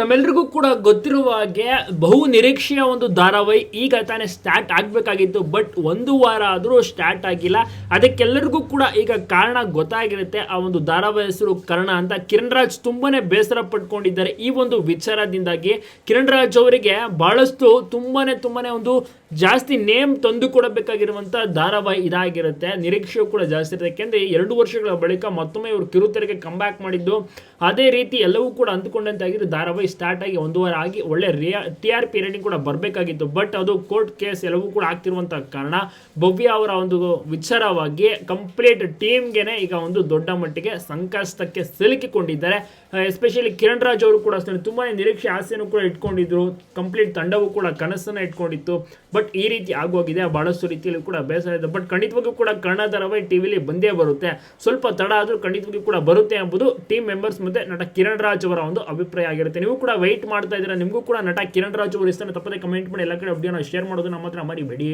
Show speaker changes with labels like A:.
A: ತಮ್ಮೆಲ್ರಿಗೂ ಕೂಡ ಗೊತ್ತಿರುವ ಹಾಗೆ ಬಹು ನಿರೀಕ್ಷೆಯ ಒಂದು ಧಾರಾವಾಹಿ ಈಗ ತಾನೇ ಸ್ಟಾರ್ಟ್ ಆಗಬೇಕಾಗಿತ್ತು ಬಟ್ ಒಂದು ವಾರ ಆದರೂ ಸ್ಟಾರ್ಟ್ ಆಗಿಲ್ಲ. ಅದಕ್ಕೆಲ್ಲರಿಗೂ ಕೂಡ ಈಗ ಕಾರಣ ಗೊತ್ತಾಗಿರುತ್ತೆ ಆ ಒಂದು ಧಾರಾವಾಹಿ ಹೆಸರು ಕರ್ಣ ಅಂತ. ಕಿರಣ್ ರಾಜ್ ತುಂಬಾನೇ ಬೇಸರ ಪಟ್ಕೊಂಡಿದ್ದಾರೆ ಈ ಒಂದು ವಿಚಾರದಿಂದಾಗಿ. ಕಿರಣ್ ರಾಜ್ ಅವರಿಗೆ ಬಹಳಷ್ಟು ತುಂಬಾನೇ ತುಂಬಾನೇ ಒಂದು ಜಾಸ್ತಿ ನೇಮ್ ತಂದು ಕೊಡಬೇಕಾಗಿರುವಂಥ ಧಾರಾವಾಹಿ ಇದಾಗಿರುತ್ತೆ. ನಿರೀಕ್ಷೆಯೂ ಕೂಡ ಜಾಸ್ತಿ ಇರುತ್ತೆ. ಯಾಕೆಂದ್ರೆ ಎರಡು ವರ್ಷಗಳ ಬಳಿಕ ಮತ್ತೊಮ್ಮೆ ಇವರು ಕಿರುತೆರೆಗೆ ಕಂಬ್ಯಾಕ್ ಮಾಡಿದ್ದು. ಅದೇ ರೀತಿ ಎಲ್ಲವೂ ಕೂಡ ಅಂದುಕೊಂಡಂತಾಗಿರೋ ಧಾರಾವಾಹಿ. ಸ್ಟಾರ್ಟ್ ಆಗಿ ಒಂದು ವಾರ ಆಗಿ ಒಳ್ಳೆ ರಿಯಾ ಟಿ ಆರ್ ಪಿ ರೇಟಿಂಗ್ ಕೂಡ ಬರಬೇಕಾಗಿತ್ತು. ಬಟ್ ಅದು ಕೋರ್ಟ್ ಕೇಸ್ ಎಲ್ಲವೂ ಕೂಡ ಆಗ್ತಿರುವಂಥ ಕಾರಣ ಭವ್ಯ ಅವರ ಒಂದು ವಿಚಾರವಾಗಿ ಕಂಪ್ಲೀಟ್ ಟೀಮ್ಗೆ ಈಗ ಒಂದು ದೊಡ್ಡ ಮಟ್ಟಿಗೆ ಸಂಕಷ್ಟಕ್ಕೆ ಸಿಲುಕಿಕೊಂಡಿದ್ದಾರೆ. ಎಸ್ಪೆಷಲಿ ಕಿರಣ್ ರಾಜ್ ಅವರು ಕೂಡ ಅಷ್ಟೇ ತುಂಬಾ ನಿರೀಕ್ಷೆ ಆಸೆಯನ್ನು ಕೂಡ ಇಟ್ಕೊಂಡಿದ್ರು. ಕಂಪ್ಲೀಟ್ ತಂಡವು ಕೂಡ ಕನಸನ್ನು ಇಟ್ಕೊಂಡಿತ್ತು. ಬಟ್ ಈ ರೀತಿ ಆಗೋಗಿದೆ, ಬಹಳಷ್ಟು ರೀತಿಯಲ್ಲಿ ಕೂಡ ಬೇಸರ ಇದೆ. ಬಟ್ ಖಂಡಿತವಾಗಿಯೂ ಕೂಡ ಕನ್ನಡ ಧಾರಾವಾಹಿ ಟಿವಿಲಿ ಬಂದೇ ಬರುತ್ತೆ. ಸ್ವಲ್ಪ ತಡ ಆದರೂ ಖಂಡಿತವಾಗಿಯೂ ಕೂಡ ಬರುತ್ತೆ ಎಂಬುದು ಟೀಮ್ ಮೆಂಬರ್ಸ್ ಮತ್ತೆ ನಟ ಕಿರಣ್ ರಾಜ್ ಅವರ ಒಂದು ಅಭಿಪ್ರಾಯ ಆಗಿರುತ್ತೆ. ನೀವು ಕೂಡ ವೆಯ್ಟ್ ಮಾಡ್ತಾ ಇದ್ದೀರಾ? ನಿಮಗೂ ಕೂಡ ನಟ ಕಿರಣ್ ರಾಜು ಅವರು ಇಷ್ಟ ತಪ್ಪದೆ ಕಮೆಂಟ್ ಮಾಡಿ, ಎಲ್ಲ ಕಡೆ ವಿಡಿಯೋನ ಶೇರ್ ಮಾಡೋದು ನಮ್ಮ ಹತ್ರ ಮರಿಬೇಡಿ.